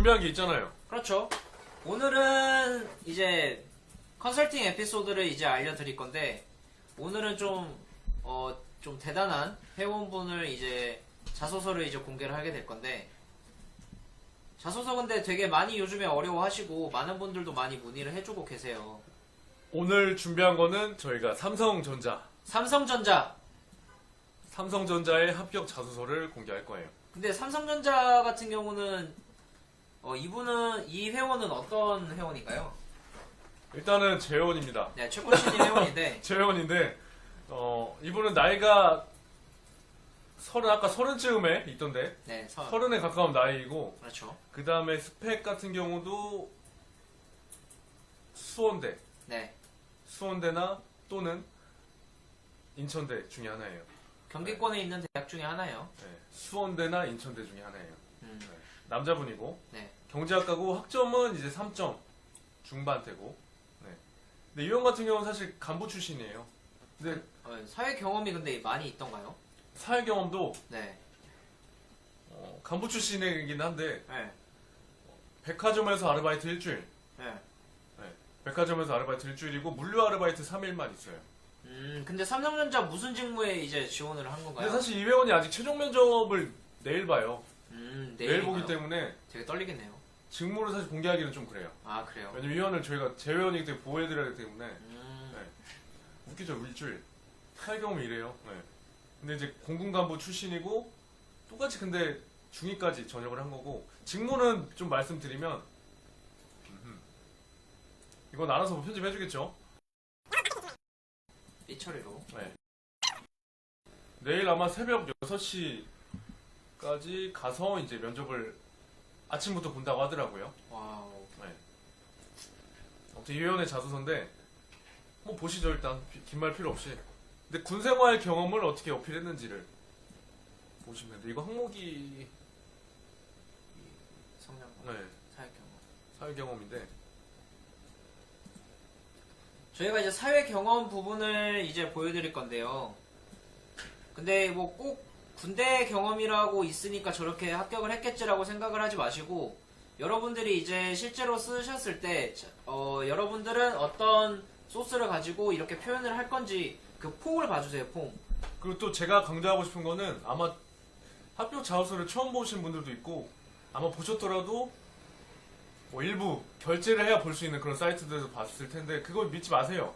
준비한 게 있잖아요. 그렇죠. 오늘은 이제 컨설팅 에피소드를 이제 알려드릴 건데 오늘은 좀 어, 좀 대단한 회원분을 이제 자소서를 이제 공개를 하게 될 건데 자소서 근데 되게 많이 요즘에 어려워하시고 많은 분들도 많이 문의를 해주고 계세요. 오늘 준비한 거는 저희가 삼성전자, 삼성전자 삼성전자의 합격 자소서를 공개할 거예요. 근데 삼성전자 같은 경우는 어, 이분은 이 회원은 어떤 회원인가요? 일단은 재원입니다. 네, 최고신임 회원인데 재원인데 어, 이분은 나이가 서른 아까 서른쯤에 있던데 네, 서, 서른에 가까운 나이이고 그렇죠. 그 다음에 스펙 같은 경우도 수원대, 네, 수원대나 또는 인천대 중에 하나예요. 경기권에 있는 대학 중에 하나예요. 네, 수원대나 인천대 중에 하나예요. 음, 네, 남자분이고 네. 경제학과고 학점은 이제 3점 중반대고. 네. 근데 이형 같은 경우는 사실 간부 출신이에요. 근데 어, 사회 경험이 근데 많이 있던가요? 사회 경험도 네. 어, 간부 출신이긴 한데 네. 백화점에서 아르바이트 일주일, 네. 백화점에서 아르바이트 일주일이고 물류 아르바이트 3일만 있어요. 음, 근데 삼성전자 무슨 직무에 이제 지원을 한 근데 건가요? 사실 이 회원이 아직 최종 면접을 내일 봐요. 음, 내일 내일 보기 때문에 되게 떨리겠네요. 직무를 사실 공개하기는 좀 그래요. 아, 그래요? 왜냐면 이 회원을 저희가 제 회원이기 때문에 보호해드려야 하기 때문에 음, 네. 웃기죠 일주일 사회 경험이 이래요. 네. 근데 이제 공군 간부 출신이고 똑같이 근데 중위까지 전역을 한 거고 직무는 좀 말씀드리면. 이건 알아서 뭐 편집해주겠죠. 삐처리로. 네. 내일 아마 새벽 6시까지 가서 이제 면접을 아침부터 본다고 하더라고요. 와우. 아무튼 이 회원의 자소서인데 뭐 보시죠 일단 긴 말 필요 없이. 근데 군 생활 경험을 어떻게 어필했는지를 보시면 돼요. 이거 항목이 성장, 네, 사회 경험. 사회 경험인데 저희가 이제 사회 경험 부분을 이제 보여드릴 건데요. 근데 뭐 꼭 군대 경험이라고 있으니까 저렇게 합격을 했겠지라고 생각을 하지 마시고 여러분들이 이제 실제로 쓰셨을 때 어, 여러분들은 어떤 소스를 가지고 이렇게 표현을 할 건지 그 폼을 봐주세요 폼. 그리고 또 제가 강조하고 싶은 거는 아마 합격 자소서를 처음 보신 분들도 있고 아마 보셨더라도 뭐 일부 결제를 해야 볼 수 있는 그런 사이트들에서 봤을 텐데 그거 믿지 마세요.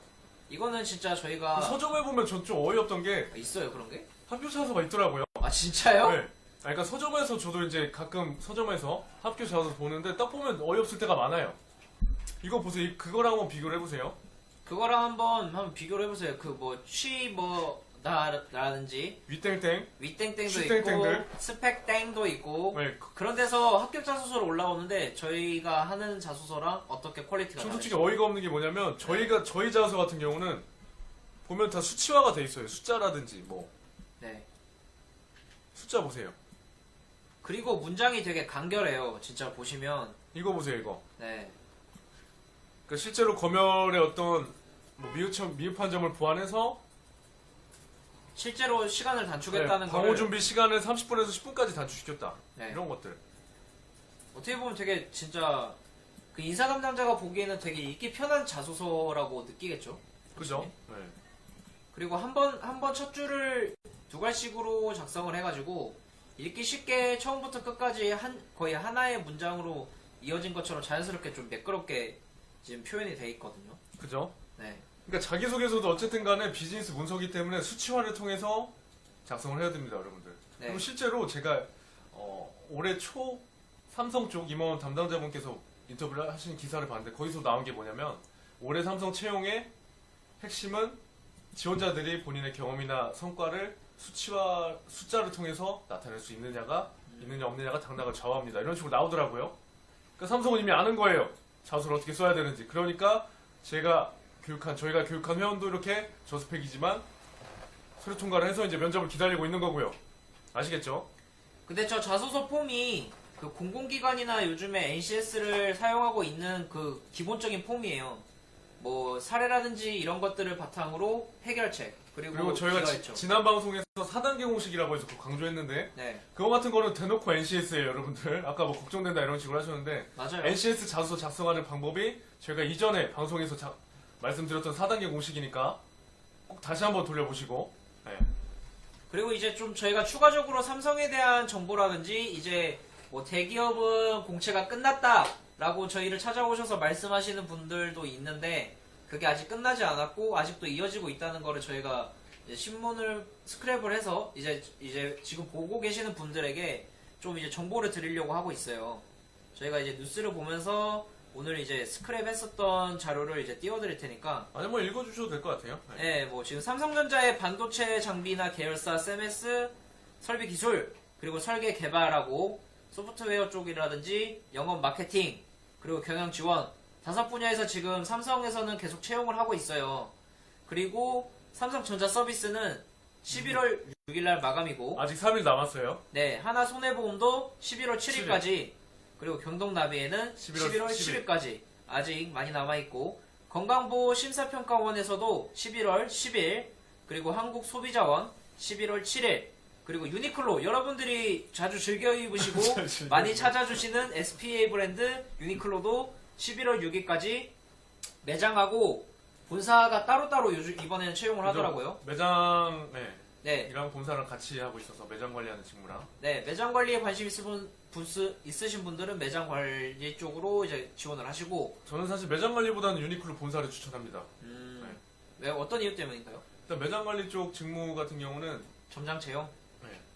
이거는 진짜 저희가 서점에 보면 전 좀 어이없던 게 있어요 그런 게? 합격 자소서가 있더라고요. 아 진짜요? 네. 아, 그러니까 서점에서 저도 이제 가끔 서점에서 합격 자소서 보는데 딱 보면 어이없을 때가 많아요. 이거 보세요. 이- 그거랑 한번 비교를 해보세요. 그거랑 한번 한번 비교를 해보세요. 그 뭐 취뭐 나라든지 위땡땡. 슈땡땡들. 있고 스펙땡도 있고 네. 그런 데서 합격 자소서로 올라오는데 저희가 하는 자소서랑 어떻게 퀄리티가 전 다르죠? 솔직히 어이가 없는 게 뭐냐면 저희가 저희 자소서 같은 경우는 보면 다 수치화가 돼 있어요. 숫자라든지 뭐 네. 숫자 보세요. 그리고 문장이 되게 간결해요. 진짜 보시면 이거 보세요. 이거. 네. 그러니까 실제로 검열의 어떤 뭐 미흡 미흡한 점을 보완해서 실제로 시간을 단축했다는 네, 걸 방호 준비 시간을 30분에서 10분까지 단축시켰다. 네. 이런 것들. 어떻게 보면 되게 진짜 그 인사 담당자가 보기에는 되게 읽기 편한 자소서라고 느끼겠죠. 그죠? 네. 그리고 한 번 한 번 첫 줄을 두 갈씩으로 작성을 해가지고 읽기 쉽게 처음부터 끝까지 한 거의 하나의 문장으로 이어진 것처럼 자연스럽게 좀 매끄럽게 지금 표현이 돼 있거든요. 그죠? 네, 그러니까 자기소개서도 어쨌든 간에 비즈니스 문서기 때문에 수치화를 통해서 작성을 해야 됩니다, 여러분들. 네. 그리고 실제로 제가 어, 올해 초 삼성 쪽 임원 담당자분께서 인터뷰를 하신 기사를 봤는데 거기서 나온 게 뭐냐면 올해 삼성 채용의 핵심은 지원자들이 본인의 경험이나 성과를 수치화 숫자를 통해서 나타낼 수 있느냐가 있느냐 없느냐가 당락을 좌우합니다. 이런 식으로 나오더라고요. 그러니까 삼성은 이미 아는 거예요. 자소를 어떻게 써야 되는지. 그러니까 제가 교육한 저희가 교육한 회원도 이렇게 저스펙이지만 서류 통과를 해서 이제 면접을 기다리고 있는 거고요. 아시겠죠? 근데 저 자소서 폼이 그 공공기관이나 요즘에 NCS를 사용하고 있는 그 기본적인 폼이에요. 뭐 사례라든지 이런 것들을 바탕으로 해결책 그리고, 그리고 저희가 지. 지난 방송에서 4단계 공식이라고 해서 그거 강조했는데 네 그거 같은 거는 대놓고 NCS예요 여러분들 아까 뭐 걱정된다 이런 식으로 하셨는데 맞아요. NCS 자소서 작성하는 방법이 저희가 이전에 방송에서 자- 말씀드렸던 4단계 공식이니까 꼭 다시 한번 돌려보시고 네. 그리고 이제 좀 저희가 추가적으로 삼성에 대한 정보라든지 이제 뭐 대기업은 공채가 끝났다 라고 저희를 찾아오셔서 말씀하시는 분들도 있는데 그게 아직 끝나지 않았고 아직도 이어지고 있다는 거를 저희가 이제 신문을 스크랩을 해서 이제 이제 지금 보고 계시는 분들에게 좀 이제 정보를 드리려고 하고 있어요. 저희가 이제 뉴스를 보면서 오늘 이제 스크랩 했었던 자료를 이제 띄워드릴 테니까 아니 뭐 읽어주셔도 될 것 같아요 네. 네, 뭐 지금 삼성전자의 반도체 장비나 계열사 CMS 설비 기술 그리고 설계 개발하고 소프트웨어 쪽이라든지 영업 마케팅 그리고 경영 지원 다섯 분야에서 지금 삼성에서는 계속 채용을 하고 있어요. 그리고 삼성전자 서비스는 11월 6일날 마감이고 아직 3일 남았어요? 네 하나 손해보험도 11월 7일까지 그리고 경동나비에는 11월 11월 10일까지 아직 많이 남아있고 건강보호 심사평가원에서도 11월 10일 그리고 한국소비자원 11월 7일 그리고 유니클로 여러분들이 자주 즐겨 입으시고 많이. 찾아주시는 SPA 브랜드 유니클로도 11월 6일까지 매장하고 본사가 따로따로 요즘 이번에는 채용을 하더라고요. 매장 네. 네, 이랑 본사랑 같이 하고 있어서 매장 관리하는 직무랑 네, 매장 관리에 관심 있으신, 분, 부스- 있으신 분들은 매장 관리 쪽으로 이제 지원을 하시고, 저는 사실 매장 관리보다는 유니클로 본사를 추천합니다 음, 왜 어떤 이유 때문인가요? 일단 매장 관리 쪽 직무 같은 경우는 점장 채용?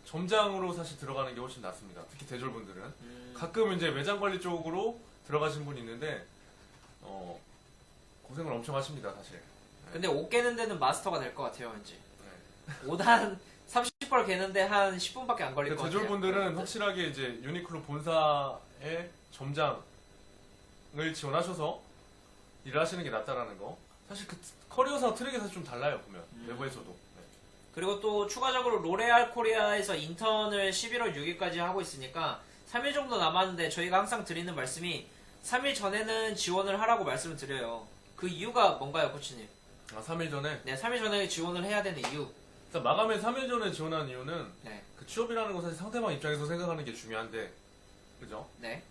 네, 점장으로 사실 들어가는 게 훨씬 낫습니다 특히 대졸분들은 음, 가끔 이제 매장 관리 쪽으로 들어가신 분이 있는데 어, 고생을 엄청 하십니다 사실 근데 옷 깨는 데는 마스터가 될 것 같아요, 왠지. 네. 옷한 30벌 깨는데 한 10분밖에 안 걸릴 것 같아요. 대졸분들은 확실하게 이제 유니클로 본사의 점장을 지원하셔서 일을 하시는 게 낫다라는 거 사실 그 커리어상 트랙이 사실 좀 달라요 보면 음. 내부에서도 네. 그리고 또 추가적으로 로레알 코리아에서 인턴을 11월 6일까지 하고 있으니까 3일 정도 남았는데 저희가 항상 드리는 말씀이 3일 전에는 지원을 하라고 말씀을 드려요. 그 이유가 뭔가요, 코치님? 아 3일 전에 네, 3일 전에 지원을 해야 되는 이유. 일단 마감에 3일 전에 지원한 이유는 네, 그 취업이라는 건 사실 상대방 입장에서 생각하는 게 중요한데 그죠? 네.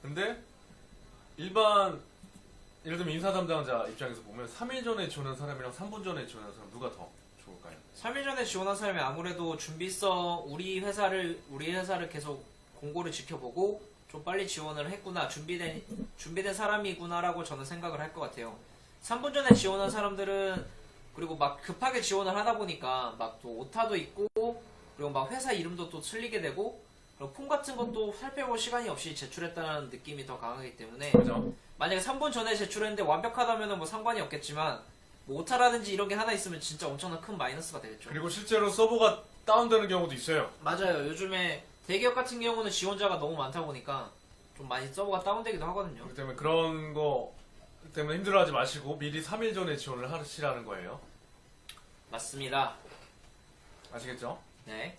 근데 일반 예를 들면 인사 담당자 입장에서 보면 3일 전에 지원한 사람이랑 3분 전에 지원한 사람 누가 더? 3일 전에 지원한 사람이 아무래도 준비성 우리 회사를 우리 회사를 계속 공고를 지켜보고 좀 빨리 지원을 했구나 준비된 준비된 사람이구나라고 저는 생각을 할 것 같아요. 3분 전에 지원한 사람들은 그리고 막 급하게 지원을 하다 보니까 막 또 오타도 있고 그리고 막 회사 이름도 또 틀리게 되고 그리고 폼 같은 것도 살펴볼 시간이 없이 제출했다는 느낌이 더 강하기 때문에 그죠? 만약에 3분 전에 제출했는데 완벽하다면 뭐 상관이 없겠지만 뭐 오타라든지 이런 게 하나 있으면 진짜 엄청난 큰 마이너스가 되겠죠. 그리고 실제로 서버가 다운되는 경우도 있어요. 맞아요. 요즘에 대기업 같은 경우는 지원자가 너무 많다 보니까 좀 많이 서버가 다운되기도 하거든요. 그렇기 때문에 그런 거 때문에 힘들어하지 마시고 미리 3일 전에 지원을 하시라는 거예요. 맞습니다. 아시겠죠? 네.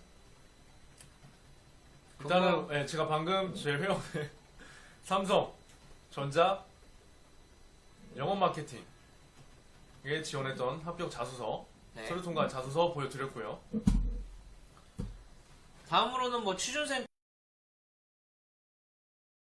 일단은 예, 제가 방금 제 회원에 삼성, 전자, 영업 마케팅 에 지원했던 합격 자소서, 네. 서류 통과 자소서 보여드렸고요. 다음으로는 뭐 취준생